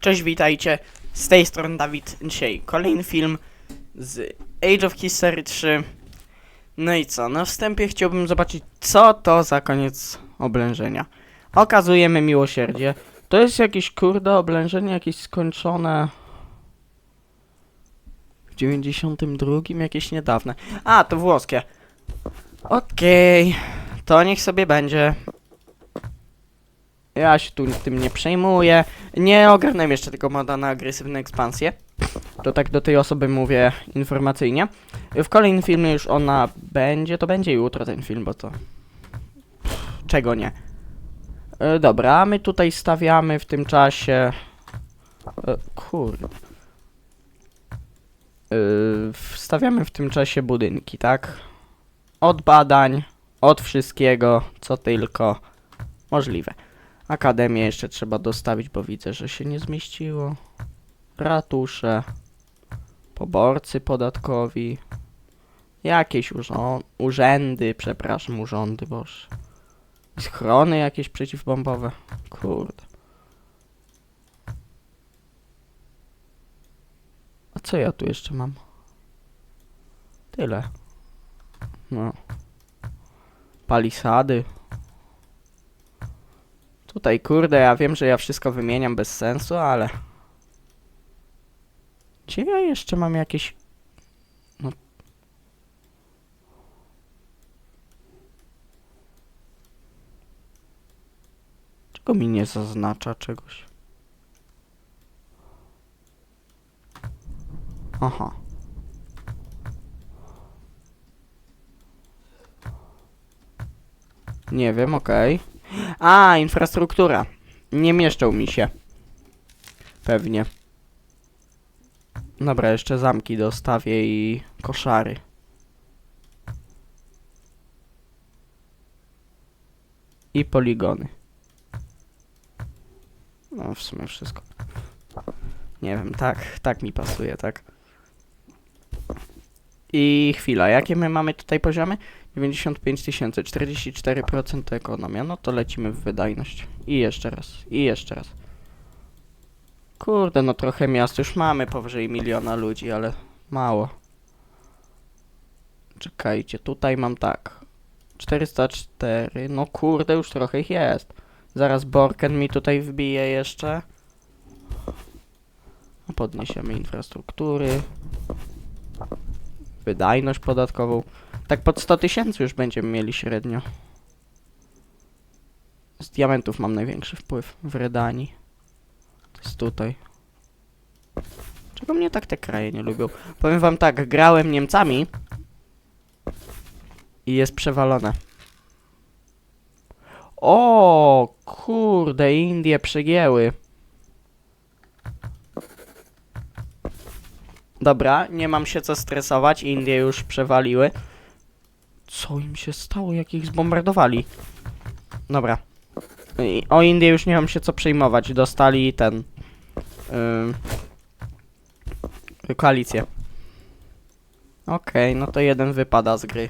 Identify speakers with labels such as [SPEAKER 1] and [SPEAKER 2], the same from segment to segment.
[SPEAKER 1] Cześć, witajcie. Z tej strony Dawid. Dzisiaj kolejny film z Age of History 3. No i co? Na wstępie chciałbym zobaczyć, co to za koniec oblężenia. Okazujemy miłosierdzie. To jest jakieś kurde oblężenie, jakieś skończone. W 92, jakieś niedawne. A, to włoskie. Okej, to niech sobie będzie. Ja się tu tym nie przejmuję. Nie ogarnę jeszcze tego moda na agresywną ekspansję. To tak do tej osoby mówię informacyjnie. W kolejnym filmie już ona będzie, to będzie jutro ten film, bo to... Czego nie? E, dobra, my tutaj stawiamy w tym czasie... E, kurde. Stawiamy w tym czasie budynki, tak? Od badań, od wszystkiego, co tylko możliwe. Akademię jeszcze trzeba dostawić, bo widzę, że się nie zmieściło. Ratusze. Poborcy podatkowi. Jakieś urzędy, przepraszam, urządy, boże. Schrony jakieś przeciwbombowe. Kurde. A co ja tu jeszcze mam? Tyle. No. Palisady. Tutaj, kurde, ja wiem, że ja wszystko wymieniam bez sensu, ale... Gdzie ja jeszcze mam jakieś... No... Czego mi nie zaznacza czegoś? Aha. Nie wiem, okej. A, infrastruktura. Nie mieszczą mi się. Pewnie. Dobra, jeszcze zamki dostawię i koszary. I poligony. No, w sumie wszystko. Nie wiem, tak, tak mi pasuje, tak. I chwila, jakie my mamy tutaj poziomy? 95 tysięcy, 44% ekonomia, no to lecimy w wydajność. I jeszcze raz, i jeszcze raz. Kurde, no trochę miast już mamy powyżej miliona ludzi, ale mało. Czekajcie, tutaj mam tak. 404, no kurde, już trochę ich jest. Zaraz Borken mi tutaj wbije jeszcze. Podniesiemy infrastruktury. Wydajność podatkową. Tak pod 100 tysięcy już będziemy mieli średnio. Z diamentów mam największy wpływ w Redanii. To jest tutaj. Czego mnie tak te kraje nie lubią? Powiem wam tak, grałem Niemcami i jest przewalone. O, kurde, Indie przegięły. Dobra, nie mam się co stresować, Indie już przewaliły. Co im się stało, jak ich zbombardowali? Dobra. O Indię już nie mam się co przejmować, dostali ten... Yy, koalicję. Okej, no to jeden wypada z gry.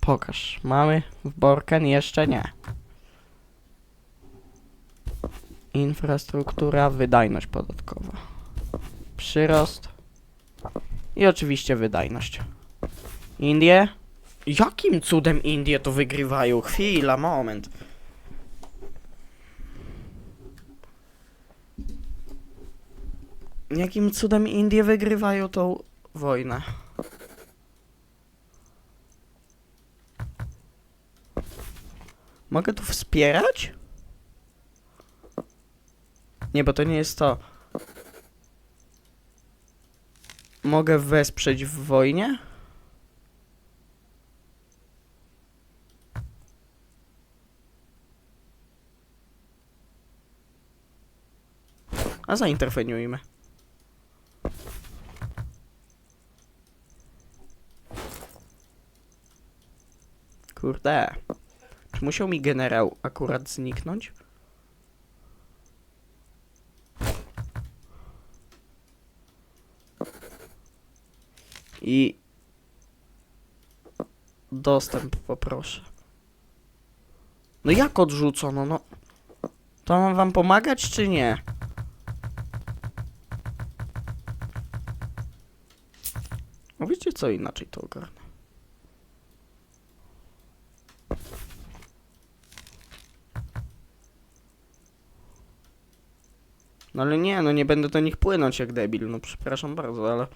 [SPEAKER 1] Pokaż. Mamy w Borken? Jeszcze nie. Infrastruktura, wydajność podatkowa. Przyrost. I oczywiście wydajność. Indie? Jakim cudem Indie to wygrywają? Chwila, moment. Jakim cudem Indie wygrywają tą wojnę? Mogę tu wspierać? Nie, bo to nie jest to. Mogę wesprzeć w wojnie? A zainterweniujmy. Kurde. Czy musiał mi generał akurat zniknąć? I dostęp poproszę. No jak odrzucono, no? To mam wam pomagać, czy nie? Wiecie co, inaczej to ogarnę. No ale nie, no nie będę do nich płynąć jak debil, no przepraszam bardzo, ale...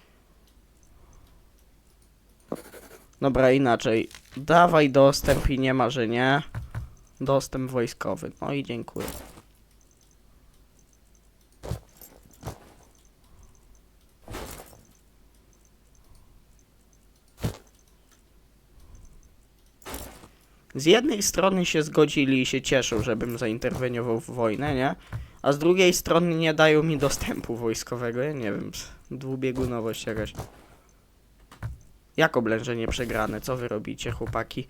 [SPEAKER 1] Dobra, inaczej. Dawaj dostęp i nie ma, że nie. Dostęp wojskowy. No i dziękuję. Z jednej strony się zgodzili i się cieszą, żebym zainterweniował w wojnę, nie? A z drugiej strony nie dają mi dostępu wojskowego, ja nie wiem, dwubiegunowość jakaś. Jak oblężenie przegrane? Co wy robicie, chłopaki?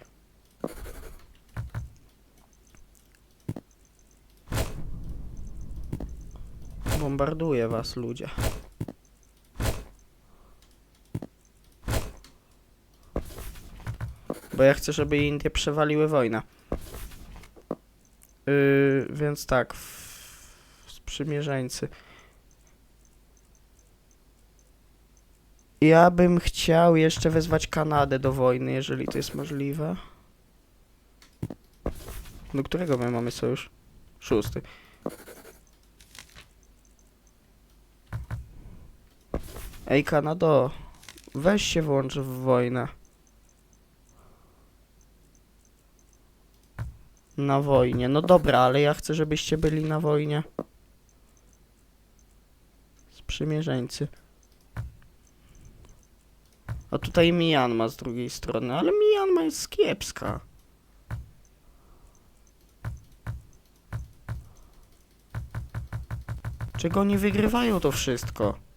[SPEAKER 1] Bombarduję was, ludzie. Bo ja chcę, żeby Indie przewaliły wojnę. Yy, więc tak, w- sprzymierzeńcy. Ja bym chciał jeszcze wezwać Kanadę do wojny, jeżeli to jest możliwe. Do którego my mamy sojusz? Szósty. Ej, Kanado, weź się włącz w wojnę. Na wojnie. No dobra, ale ja chcę, żebyście byli na wojnie. Sprzymierzeńcy. A tutaj Myanmar z drugiej strony, ale Myanmar jest kiepska. Czego oni wygrywają to wszystko?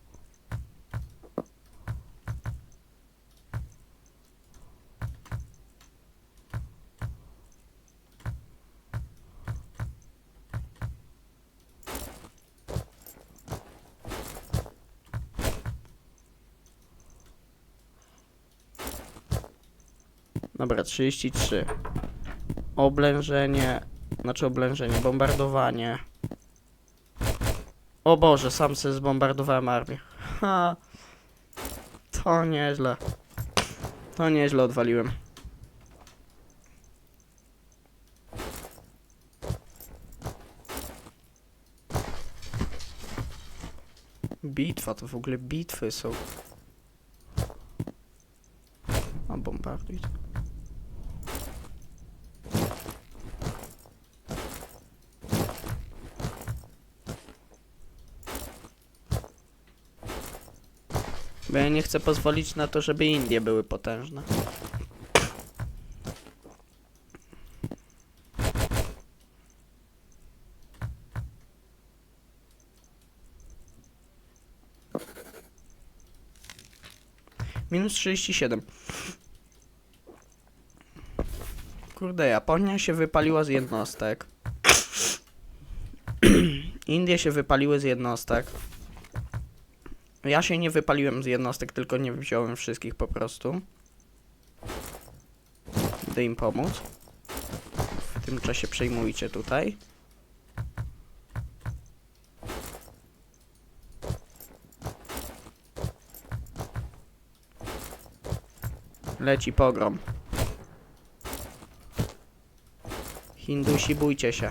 [SPEAKER 1] Dobra, 33. Oblężenie, znaczy oblężenie, bombardowanie. O Boże, sam sobie zbombardowałem armię. Ha. To nieźle. To nieźle odwaliłem. Bitwa, to w ogóle bitwy są. A bombarduj. to. Chcę pozwolić na to, żeby Indie były potężne. Minus 37. Kurde, Japonia się wypaliła z jednostek. Indie się wypaliły z jednostek. Ja się nie wypaliłem z jednostek, tylko nie wziąłem wszystkich po prostu. Idę im pomóc. W tym czasie przejmujcie tutaj. Leci pogrom. Hindusi, bójcie się.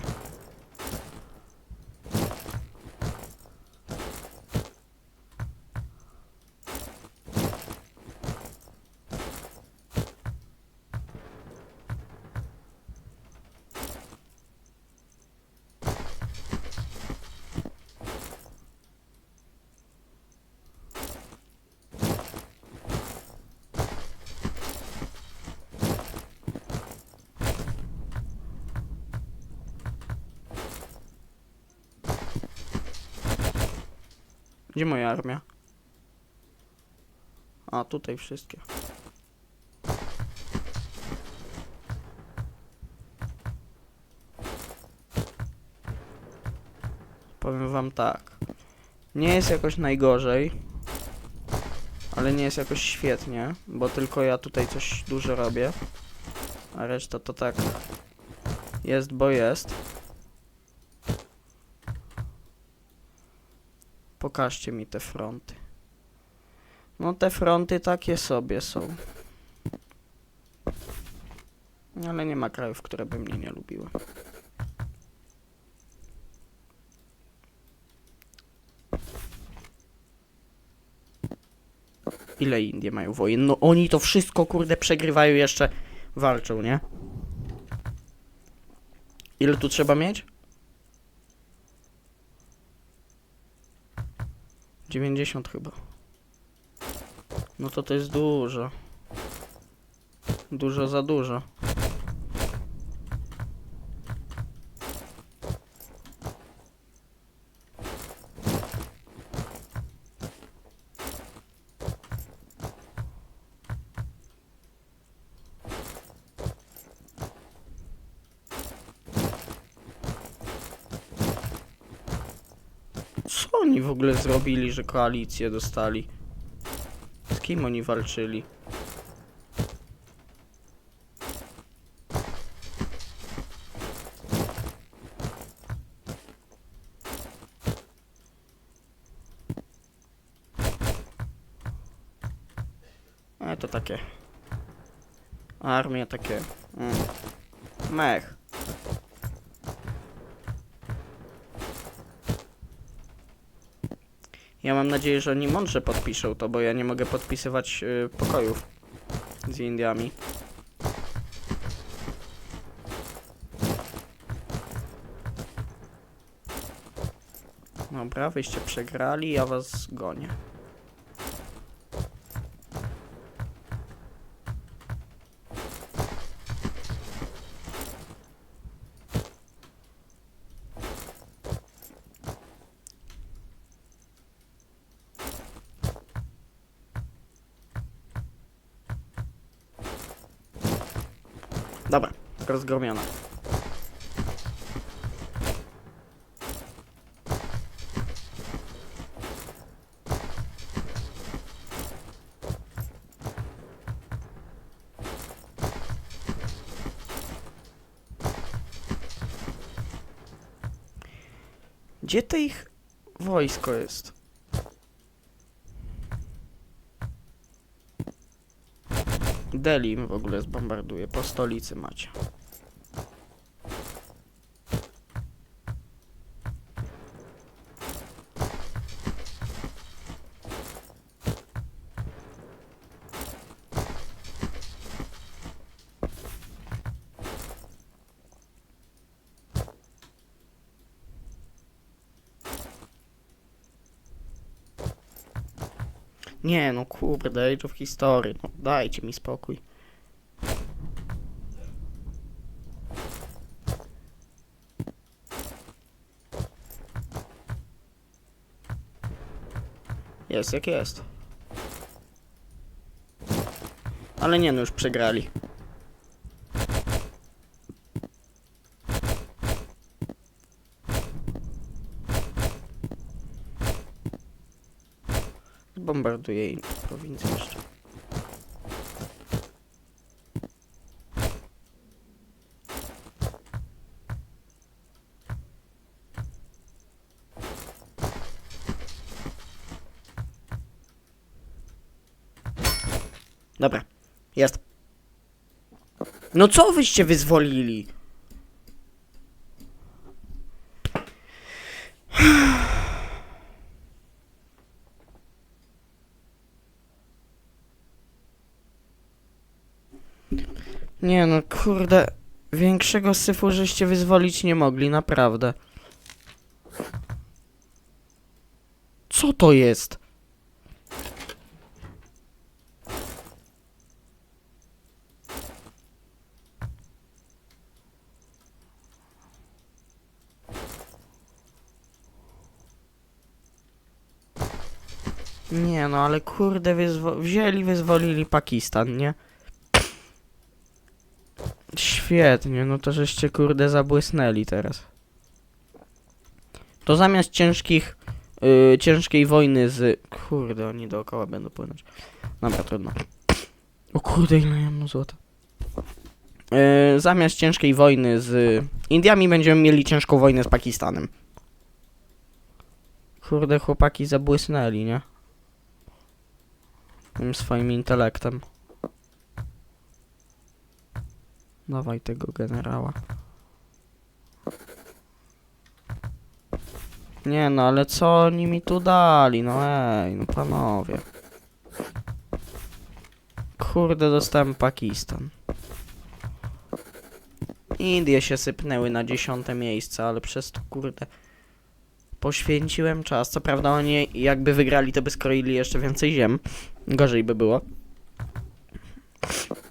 [SPEAKER 1] Gdzie moja armia? A, tutaj wszystkie. Powiem wam tak. Nie jest jakoś najgorzej. Ale nie jest jakoś świetnie, bo tylko ja tutaj coś dużo robię. A reszta to tak Jest, bo jest. Pokażcie mi te fronty. No te fronty takie sobie są. Ale nie ma krajów, które by mnie nie lubiły. Ile Indie mają wojen? No oni to wszystko kurde przegrywają jeszcze walczą, nie? Ile tu trzeba mieć? 90 chyba. No to to jest dużo. Dużo za dużo. Oni w ogóle zrobili, że koalicję dostali? Z kim oni walczyli? E, to takie. Armie takie. Mm. Mech. Ja mam nadzieję, że oni mądrze podpiszą to, bo ja nie mogę podpisywać y, pokojów z Indiami. Dobra, wyście przegrali, ja was gonię. Dobra, rozgromiona. Gdzie to ich wojsko jest? Delhi w ogóle zbombarduje, po stolicy macie. Nie no kurde, Age of History, no dajcie mi spokój. Jest jak jest. Ale nie no, już przegrali. Bombarduje im prowincję jeszcze. Dobra, jest. No co wyście wyzwolili? Nie no, kurde. Większego syfu żeście wyzwolić nie mogli, naprawdę. Co to jest? Nie no, ale kurde, wyzwo- wzięli, wyzwolili Pakistan, nie? Świetnie, no to żeście kurde zabłysnęli teraz. To zamiast ciężkich, yy, ciężkiej wojny z... Kurde, oni dookoła będą płynąć. Dobra, trudno. O kurde, ile ja mam złota. Yy, zamiast ciężkiej wojny z Indiami będziemy mieli ciężką wojnę z Pakistanem. Kurde, chłopaki zabłysnęli, nie? Tym swoim intelektem. Dawaj tego generała. Nie no, ale co oni mi tu dali? No ej, no panowie. Kurde, dostałem Pakistan. Indie się sypnęły na dziesiąte miejsce, ale przez to kurde poświęciłem czas. Co prawda oni jakby wygrali, to by skroili jeszcze więcej ziem. Gorzej by było.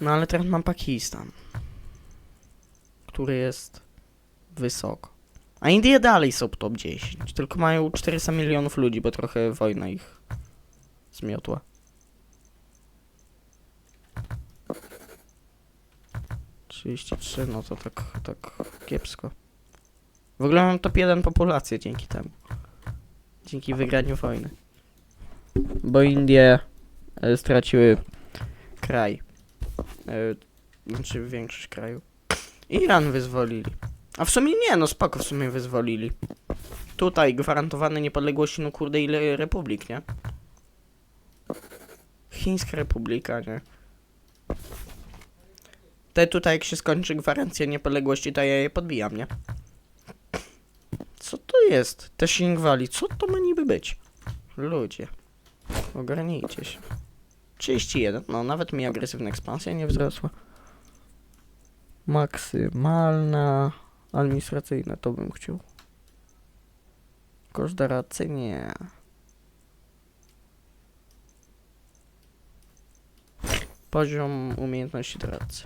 [SPEAKER 1] No ale teraz mam Pakistan, który jest wysoko. A Indie dalej są top 10, tylko mają 400 milionów ludzi, bo trochę wojna ich zmiotła. Trzydzieści trzy, no to tak, tak kiepsko. W ogóle mam top 1 populację dzięki temu. Dzięki wygraniu wojny. Bo Indie e, straciły kraj. E, znaczy większość kraju. Iran wyzwolili. A w sumie nie, no spoko w sumie wyzwolili. Tutaj gwarantowane niepodległości, no kurde ile republik, nie? Chińska republika, nie? Te tutaj jak się skończy gwarancja niepodległości, to ja je podbijam, nie? Co to jest? Te Shingwali, co to ma niby być? Ludzie. Ogarnijcie się. 31, no nawet mi agresywna ekspansja nie wzrosła. Maksymalna administracyjna to bym chciał. Koszt doradcy nie. Poziom umiejętności doradcy.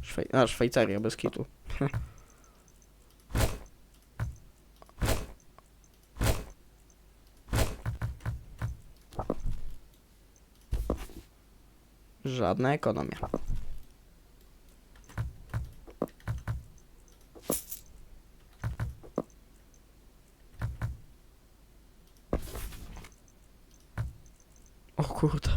[SPEAKER 1] Szwej A, Szwajcaria bez kitu. Żadna ekonomia. O kurde.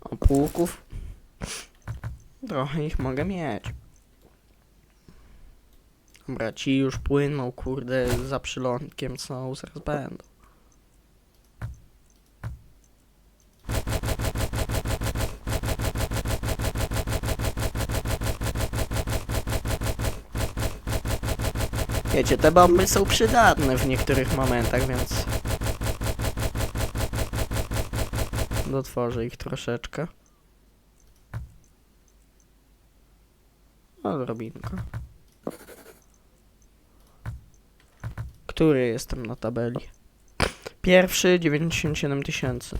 [SPEAKER 1] O pułków. Trochę ich mogę mieć. Dobra, ci już płyną, kurde, za przylądkiem, co zaraz będą. Wiecie, te bomby są przydatne w niektórych momentach, więc... Dotworzę ich troszeczkę. Odrobinkę. Który jestem na tabeli? Pierwszy 97 tysięcy.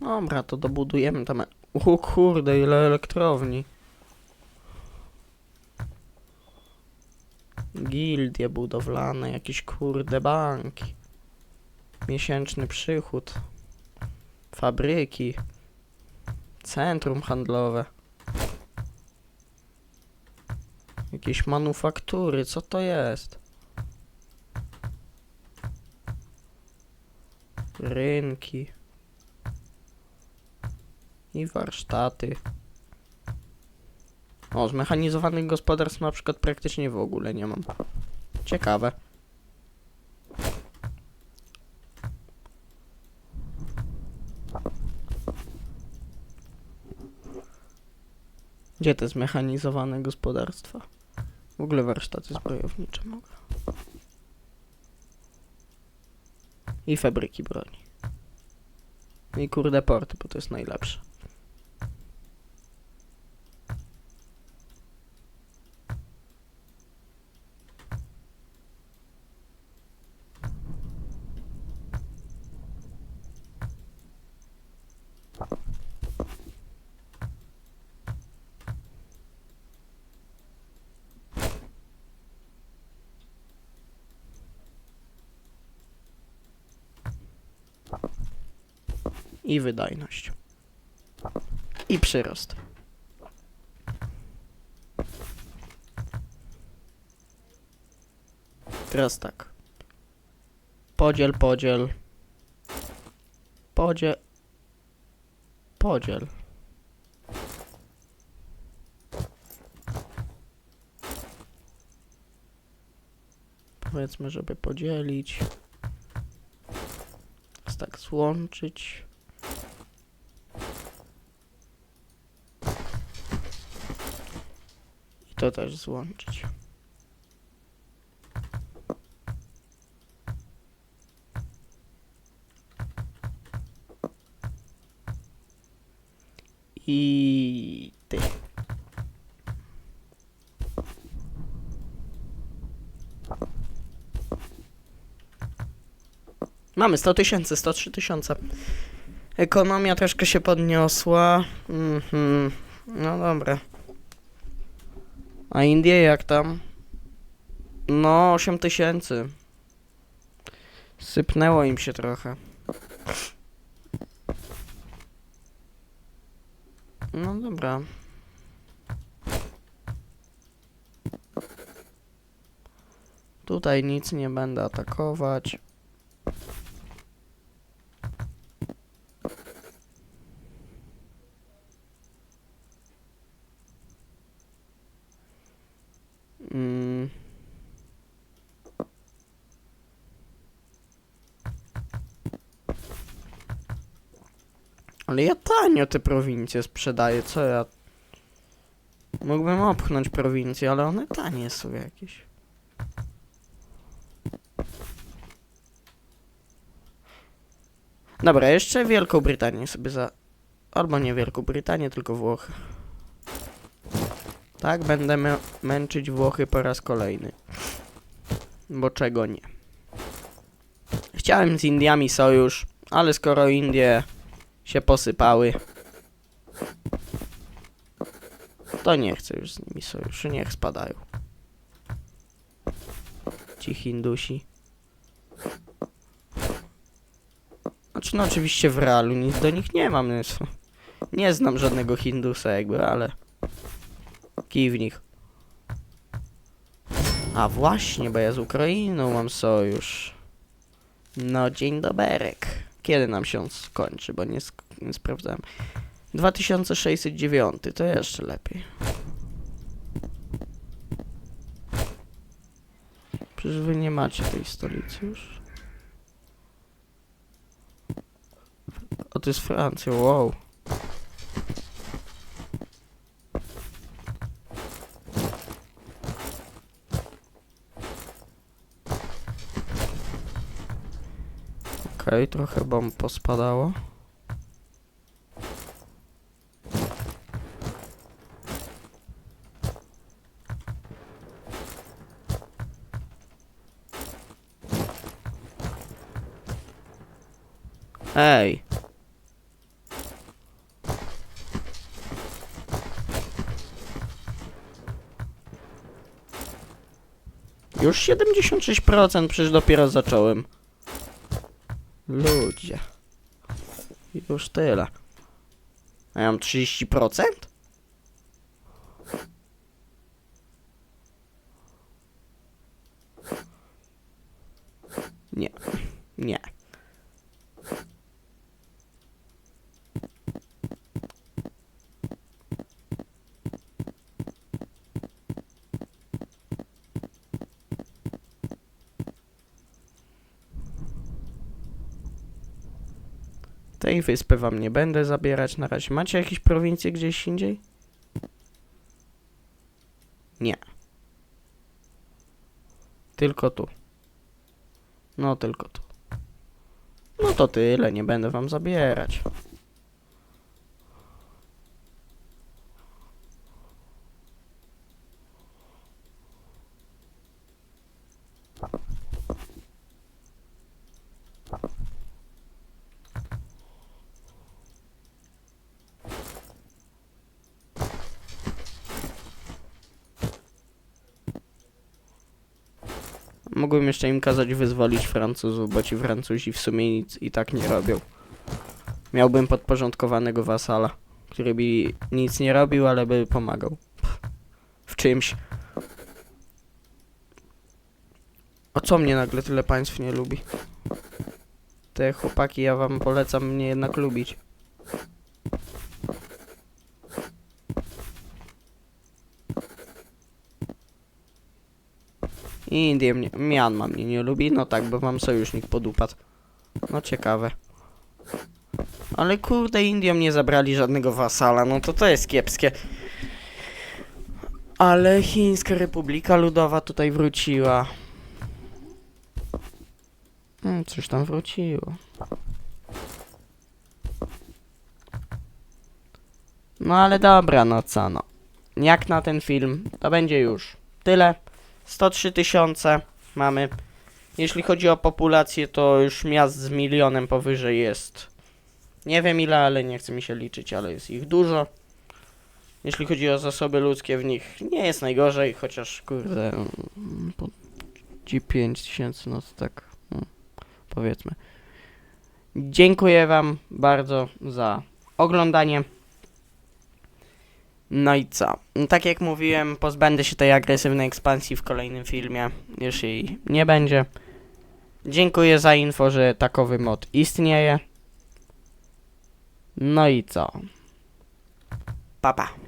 [SPEAKER 1] Dobra, to dobudujemy tam. O kurde, ile elektrowni. Gildie budowlane, jakieś kurde banki. Miesięczny przychód. Fabryki. Centrum handlowe. Jakieś manufaktury, co to jest? Rynki. I warsztaty. O, zmechanizowanych gospodarstw na przykład praktycznie w ogóle nie mam. Ciekawe. Gdzie te zmechanizowane gospodarstwa? W ogóle warsztaty zbrojownicze mogę. I fabryki broni. I kurde porty, bo to jest najlepsze. I wydajność. I przyrost. Teraz tak. Podziel, podziel. Podziel. Podziel. Powiedzmy, żeby podzielić. Teraz tak złączyć. To też złączyć. I ty. Mamy 100 tysięcy, 103 tysiące. Ekonomia troszkę się podniosła. Mhm. No dobra. A Indie jak tam? No, 8 tysięcy. Sypnęło im się trochę. No dobra. Tutaj nic nie będę atakować. Ale ja tanio te prowincje sprzedaję, co ja... Mógłbym opchnąć prowincje, ale one tanie są jakieś. Dobra, jeszcze Wielką Brytanię sobie za... Albo nie Wielką Brytanię, tylko Włochy. Tak, będę mę- męczyć Włochy po raz kolejny. Bo czego nie. Chciałem z Indiami sojusz, ale skoro Indie się posypały, to nie chcę już z nimi sojuszu, niech spadają. Ci Hindusi. Znaczy, no oczywiście w realu nic do nich nie mam, więc nie znam żadnego Hindusa jakby, ale kij w nich. A właśnie, bo ja z Ukrainą mam sojusz. No, dzień doberek. Kiedy nam się on skończy, bo nie, sk- nie sprawdzałem. 2609, to jeszcze lepiej. Przecież wy nie macie tej stolicy już. O, to jest Francja, wow. Okej, trochę bomb pospadało. Ej! Już 76%, przecież dopiero zacząłem. Ludzie. Już tyle. Mam 30%? Nie. Nie. Tej wyspy wam nie będę zabierać na razie. Macie jakieś prowincje gdzieś indziej? Nie. Tylko tu. No, tylko tu. No to tyle, nie będę wam zabierać. Jeszcze im kazać wyzwolić Francuzów, bo ci Francuzi w sumie nic i tak nie robią. Miałbym podporządkowanego wasala, który by nic nie robił, ale by pomagał. W czymś. A co mnie nagle tyle państw nie lubi? Te chłopaki, ja wam polecam mnie jednak lubić. Indie mnie, Myanmar mnie nie lubi, no tak, bo mam sojusznik podupadł. No ciekawe. Ale kurde, Indiom nie zabrali żadnego wasala, no to to jest kiepskie. Ale Chińska Republika Ludowa tutaj wróciła. Hmm, coś tam wróciło. No ale dobra, no co no. Jak na ten film, to będzie już tyle. 103 tysiące mamy. Jeśli chodzi o populację, to już miast z milionem powyżej jest. Nie wiem ile, ale nie chce mi się liczyć, ale jest ich dużo. Jeśli chodzi o zasoby ludzkie w nich, nie jest najgorzej, chociaż kurde, po ci 5 tysięcy, no to tak, mm, powiedzmy. Dziękuję Wam bardzo za oglądanie. No i co? Tak jak mówiłem, pozbędę się tej agresywnej ekspansji w kolejnym filmie, już jej nie będzie. Dziękuję za info, że takowy mod istnieje. No i co? Papa. Pa.